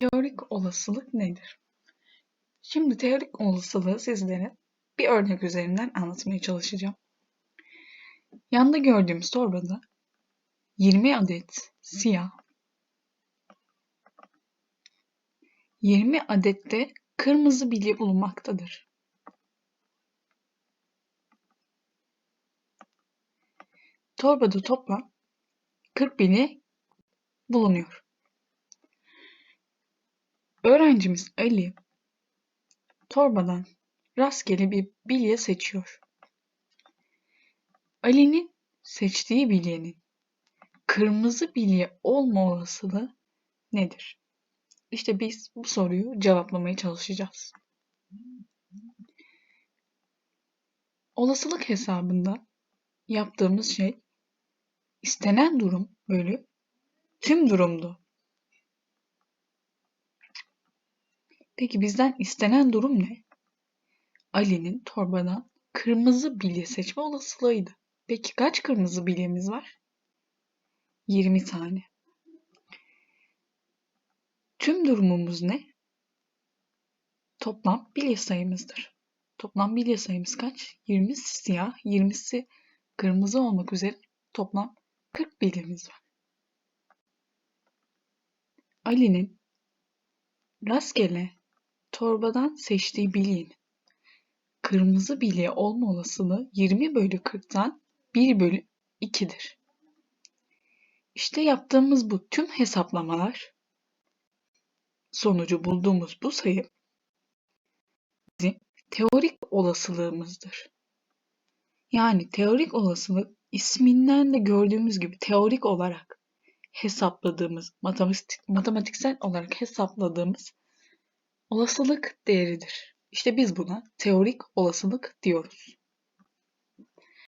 Teorik olasılık nedir? Şimdi teorik olasılığı sizlere bir örnek üzerinden anlatmaya çalışacağım. Yanda gördüğümüz torbada 20 adet siyah, 20 adet de kırmızı bilye bulunmaktadır. Torbada toplam 40 bilye bulunuyor. Öğrencimiz Ali torbadan rastgele bir bilye seçiyor. Ali'nin seçtiği bilyenin kırmızı bilye olma olasılığı nedir? İşte biz bu soruyu cevaplamaya çalışacağız. Olasılık hesabında yaptığımız şey istenen durum bölü tüm durumdu. Peki bizden istenen durum ne? Ali'nin torbadan kırmızı bilye seçme olasılığıydı. Peki kaç kırmızı bilyemiz var? 20 tane. Tüm durumumuz ne? Toplam bilye sayımızdır. Toplam bilye sayımız kaç? 20 siyah, 20'si kırmızı olmak üzere toplam 40 bilyemiz var. Ali'nin rastgele torbadan seçtiği bilyenin kırmızı bilye olma olasılığı 20 bölü 40'tan 1 bölü 2'dir. İşte yaptığımız bu tüm hesaplamalar sonucu bulduğumuz bu sayı bizim teorik olasılığımızdır. Yani teorik olasılık isminden de gördüğümüz gibi teorik olarak hesapladığımız, matematik, matematiksel olarak hesapladığımız olasılık değeridir. İşte biz buna teorik olasılık diyoruz.